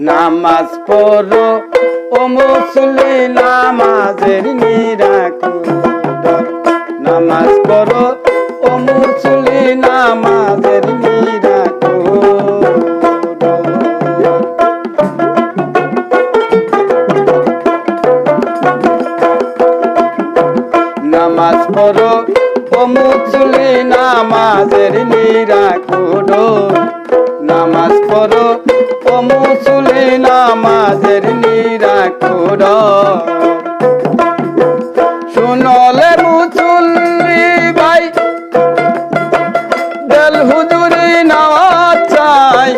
নামাজ পড়ো ও মুসলি নামাজের নিরাকু নামাজ পড়ো ও মুসলি নামাজের নামাজ পড়ো ও মুসলি নামাজের নিরাকুডো নামাজের নিরাকুডো শুনলে মুসল্লি ভাই, দেল হুজুরি নামাজ চাই।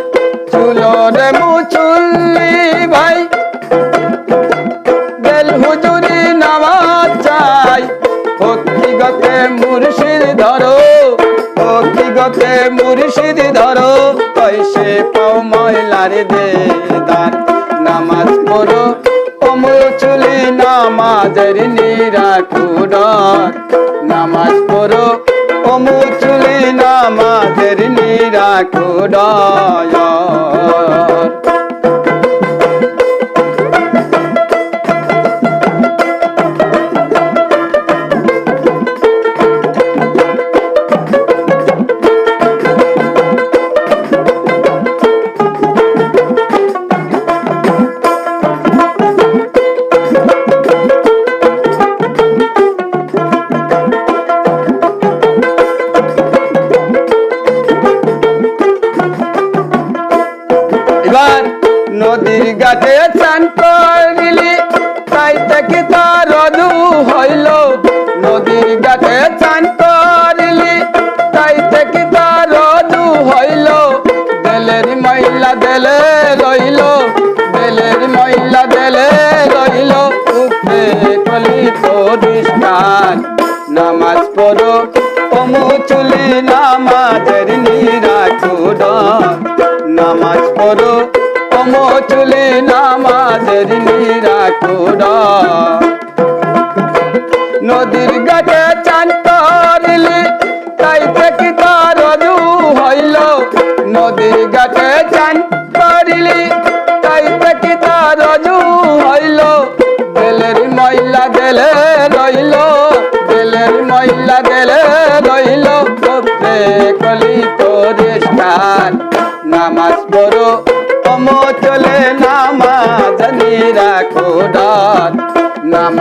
চুলরে মুসল্লি ভাই বেল হুজুরি নামাজ চাই। ভক্তিগতে মুর্শিদ ধরো। ভক্তিগতে মুর্শিদ ধরো কইসে পাও ময়লার দেদার। নামাজ পড়ো অমল চুলি নামাজের নিরাকুডর নামাজ পড়ো অমল চুলি নামাজের নিরাকুডর ঘাটে চান করিলি তাই থেকে তার রদু হইল। নদীর ঘাটে চান করিলি তাই থেকে তার রদু হইল। দেলের মহিলা দেলে রইল, দেলের মহিলা দেলে রইল। উপরে কলি পরিষ্কার নামাজ পড়ো, অমু চুলি নামাজের নিরাকুড নামাজ পড়ো, অমো চুলি নামাজের নিরাকুড নদীর ঘাটে চান করিলি, তাই থেকে তার রজু হইল। নদীর ঘাটে চান করিলি, তাই থেকে তার রজু হইল। বেলের মহিলা দেলে রইল, বেলের মহিলা দেলে রইল। কলি পরিষ্কার নামাজ পড়ো।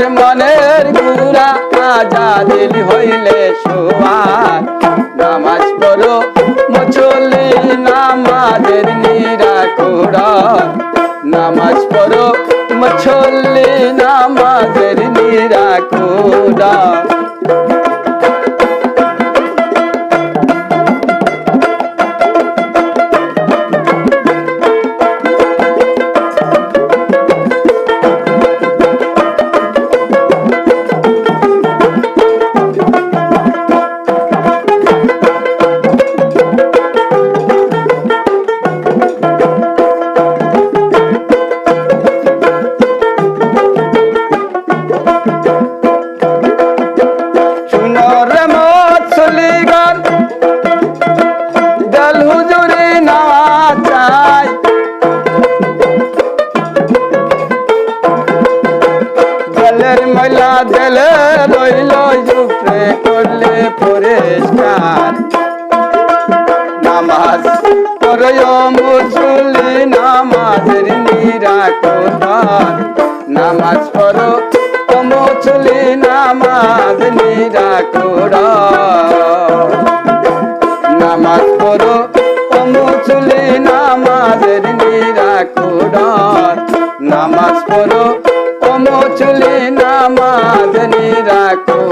তার মনের গুড়া আজাদিল হইলে সোয়ার নামাজ পড়ো মুচলি নামাজের নিরাকুড়া নামাজ পড়ো মছল্লি নামাজের নিরাকুড়া ময়লা জেলে রইল জুপড়ে করলে পরিষ্কার। নামাজ পড়য় মুসলি নামাজের নিরাকরণ নামাজ পড়ো মুসলি নামাজ নিরাকরণ নামাজ পড়ো মুসলি নামাজের নিরাকরণ নামাজ পড়ো noche le namaz ni rakho